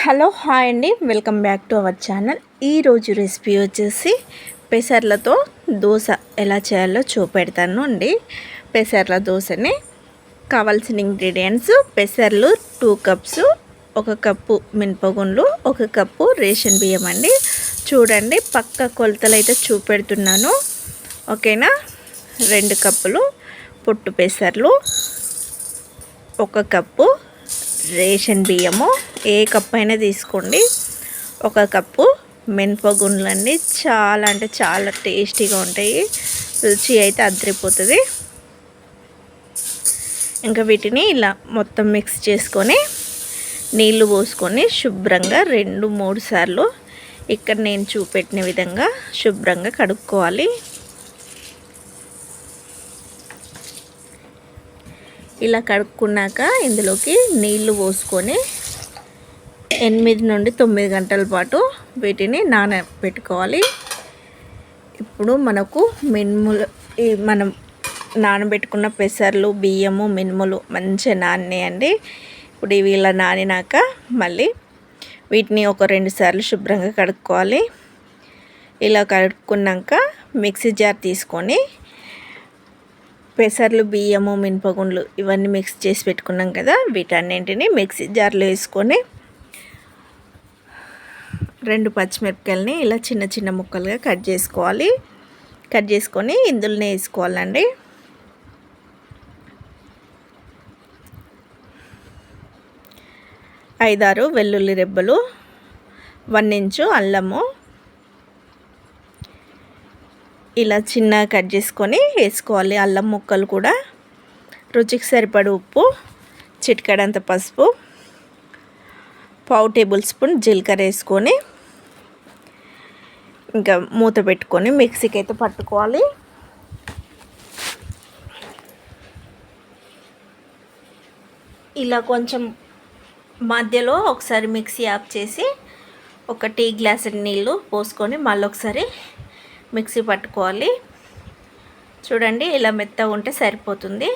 Hello hi అండి. Welcome back to our channel. ఈరోజు recipe వచ్చేసి పెసర్లతో దోశ ఎలా చేయాలో చూపెడతాను అండి. పెసర్ల దోశని కావాల్సిన ఇంగ్రీడియంట్స్ పెసర్లు టూ కప్స్ ఒక కప్పు మినపగుండ్లు ఒక కప్పు రేషన్ బియ్యం అండి. చూడండి పక్క కొలతలు అయితే చూపెడుతున్నాను. ఓకేనా? రెండు కప్పులు పొట్టు పెసర్లు ఒక కప్పు రేషన్ బియ్యము ఏ కప్ అయినా తీసుకోండి. ఒక కప్పు మినపగుండ్లండి చాలా అంటే చాలా టేస్టీగా ఉంటాయి. రుచి అయితే అద్రిపోతుంది ఇంకా వీటిని ఇలా మొత్తం మిక్స్ చేసుకొని నీళ్ళు పోసుకొని శుభ్రంగా రెండు మూడు సార్లు ఇక్కడ నేను చూపెట్టిన విధంగా శుభ్రంగా కడుక్కోవాలి. ఇలా కడుక్కున్నాక ఇందులోకి నీళ్ళు పోసుకొని ఎనిమిది నుండి తొమ్మిది గంటల పాటు వీటిని నానబెట్టుకోవాలి. ఇప్పుడు మనకు మినుములు మనం నానబెట్టుకున్న పెసర్లు బియ్యము మినుములు మంచిగా నానేయండి ఇప్పుడు ఇవి ఇలా నానినాక మళ్ళీ వీటిని ఒక రెండు సార్లు శుభ్రంగా కడుక్కోవాలి. ఇలా కడుక్కున్నాక మిక్సీ జార్ తీసుకొని పెసర్లు బియ్యము మినపగుండ్లు ఇవన్నీ మిక్స్ చేసి పెట్టుకున్నాం కదా వీటన్నింటిని మిక్సీ జార్లో వేసుకొని రెండు పచ్చిమిరపకాయలని ఇలా చిన్న చిన్న ముక్కలుగా కట్ చేసుకోవాలి. కట్ చేసుకొని ఇందులోనే వేసుకోవాలండి. ఐదారు వెల్లుల్లి రెబ్బలు వన్ ఇంచు అల్లము. ఇలా చిన్నగా కట్ చేసుకొని వేసుకోవాలి అల్లం ముక్కలు కూడా. రుచికి సరిపడి ఉప్పు చిటికడంత పసుపు పావు టేబుల్ స్పూన్ జీలకర్ర వేసుకొని ఇంకా మూత పెట్టుకొని మిక్సీకి అయితే పట్టుకోవాలి. ఇలా కొంచెం మధ్యలో ఒకసారి మిక్సీ ఆఫ్ చేసి ఒక టీ గ్లాస్ నీళ్ళు పోసుకొని మళ్ళీ ఒకసారి మిక్సీ పట్టుకోవాలి. చూడండి ఇలా మెత్తగా ఉంటే సరిపోతుంది.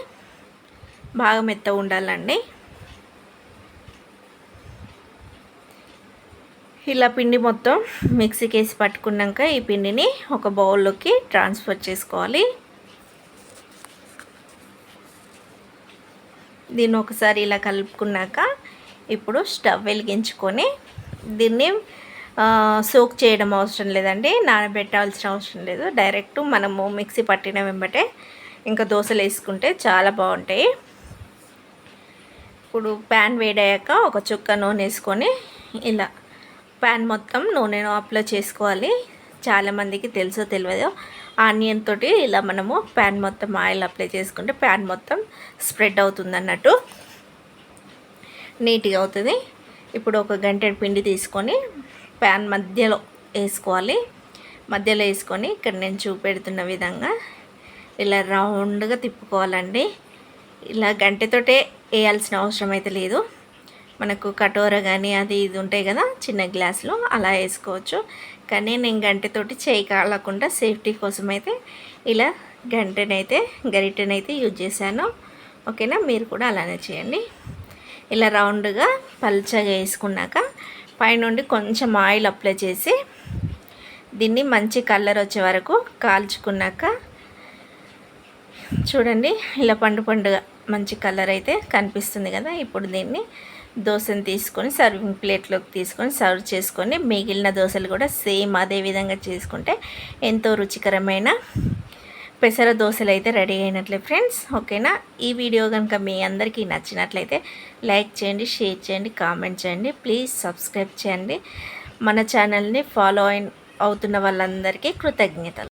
బాగా మెత్తగా ఉండాలండి. ఇలా పిండి మొత్తం మిక్సీకి వేసి పట్టుకున్నాక ఈ పిండిని ఒక బౌల్లోకి ట్రాన్స్ఫర్ చేసుకోవాలి. దీన్ని ఒకసారి ఇలా కలుపుకున్నాక ఇప్పుడు స్టవ్ వెలిగించుకొని దీన్ని సోక్ చేయడం అవసరం లేదండి నానబెట్టాల్సిన అవసరం లేదు. డైరెక్ట్ మనము మిక్సీ పట్టిన వెంబటే ఇంకా దోశలు వేసుకుంటే చాలా బాగుంటాయి. ఇప్పుడు ప్యాన్ వేడయ్యాక ఒక చుక్క నూనె వేసుకొని ఇలా ప్యాన్ మొత్తం నూనెను అప్లై చేసుకోవాలి. చాలామందికి తెలుసో తెలియదు ఆనియన్ తోటి ఇలా మనము ప్యాన్ మొత్తం ఆయిల్ అప్లై చేసుకుంటే ప్యాన్ మొత్తం స్ప్రెడ్ అవుతుంది అన్నట్టు నీట్గా అవుతుంది. ఇప్పుడు ఒక గంట పిండి తీసుకొని ప్యాన్ మధ్యలో వేసుకోవాలి. మధ్యలో వేసుకొని ఇక్కడ నేను చూపెడుతున్న విధంగా ఇలా రౌండ్గా తిప్పుకోవాలండి. ఇలా గంటతోటే వేయాల్సిన అవసరం అయితే లేదు. మనకు కటోర కానీ అది ఇది ఉంటాయి కదా చిన్న గ్లాసులో అలా వేసుకోవచ్చు. కానీ నేను గంటతోటి చేయి కాలకుండా సేఫ్టీ కోసం అయితే ఇలా గంటనైతే గరిటెనైతే యూజ్ చేశాను. ఓకేనా? మీరు కూడా అలానే చేయండి. ఇలా రౌండ్గా పల్చగా వేసుకున్నాక పైనుండి కొంచెం ఆయిల్ అప్లై చేసి దీన్ని మంచి కలర్ వచ్చే వరకు కాల్చుకున్నాక చూడండి ఇలా పండు పండుగ మంచి కలర్ అయితే కనిపిస్తుంది కదా ఇప్పుడు దీన్ని దోశను తీసుకొని సర్వింగ్ ప్లేట్లోకి తీసుకొని సర్వ్ చేసుకొని మిగిలిన దోశలు కూడా సేమ్ అదే విధంగా చేసుకుంటే ఎంతో రుచికరమైన పెసర దోశలు అయితే రెడీ అయినట్లే ఫ్రెండ్స్ ఓకేనా ఈ వీడియో కనుక మీ అందరికీ నచ్చినట్లయితే లైక్ చేయండి షేర్ చేయండి కామెంట్ చేయండి. ప్లీజ్ సబ్స్క్రైబ్ చేయండి. మన ఛానల్ని ఫాలో అవుతున్న వాళ్ళందరికీ కృతజ్ఞతలు.